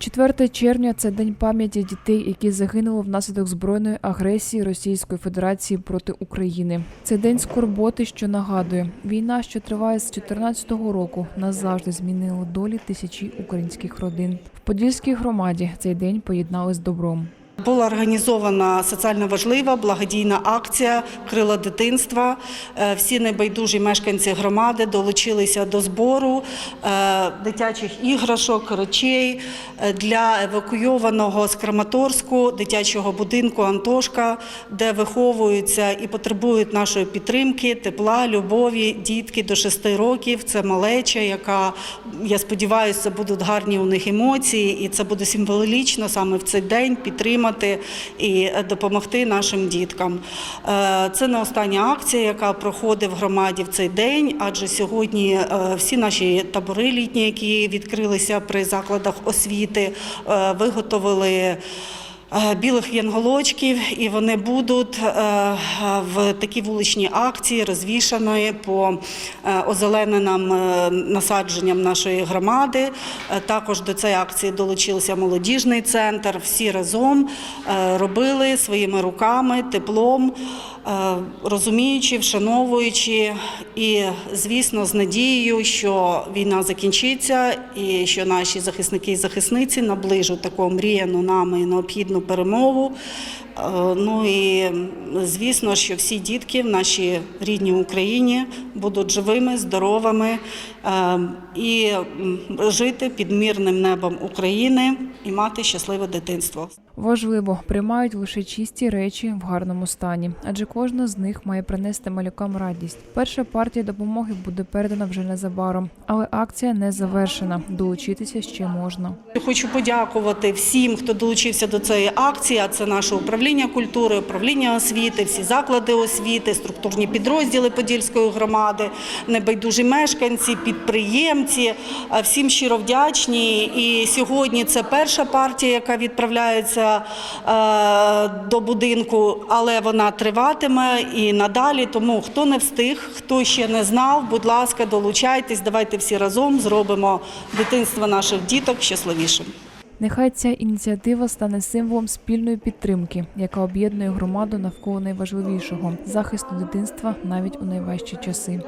4 червня це день пам'яті дітей, які загинули внаслідок збройної агресії Російської Федерації проти України. Це день скорботи, що нагадує, війна, що триває з 2014 року, назавжди змінила долі тисячі українських родин. В Подільській громаді цей день поєднали з добром. Була організована соціально важлива благодійна акція Крила дитинства. Е, Всі небайдужі мешканці громади долучилися до збору е, дитячих іграшок, речей е, для евакуйованого з Краматорську дитячого будинку Антошка, де виховуються і потребують нашої підтримки, тепла, любові. Дітки до 6 років. Це малеча, яка я сподіваюся, будуть гарні у них емоції, і це буде символічно саме в цей день підтримати і допомогти нашим діткам. Е, Це не остання акція, яка проходить в громаді в цей день, адже сьогодні е, всі наші табори літні, які відкрилися при закладах освіти, е, виготовили. Е, Білих янголочків, і вони будуть е, в такі вуличні акції розвішаної по е, озелененим насадженням нашої громади. Також до цієї акції долучився молодіжний центр. Всі разом робили своїми руками, теплом, розуміючи, вшановуючи і, звісно, з надією, що війна закінчиться і що наші захисники і захисниці наближуть таку мріяну нами необхідну перемогу. Е, Ну і звісно, що всі дітки в нашій рідній Україні будуть живими, здоровими е, і жити під мирним небом України і мати щасливе дитинство. Важливо, приймають лише чисті речі в гарному стані, адже кожна з них має принести малюкам радість. Перша партія допомоги буде передана вже незабаром, але акція не завершена. Долучитися ще можна. Хочу подякувати всім, хто долучився до цієї акції. Це наше управління культури, управління освіти, всі заклади освіти, структурні підрозділи Подільської громади, небайдужі мешканці, підприємці. Всім щиро вдячні. І сьогодні це перша партія, яка відправляється е, до будинку, але вона триватиме і надалі. Тому хто не встиг, хто ще не знав, будь ласка, долучайтесь. Давайте всі разом зробимо дитинство наших діток щасливішим. Нехай ця ініціатива стане символом спільної підтримки, яка об'єднує громаду навколо найважливішого захисту дитинства навіть у найважчі часи.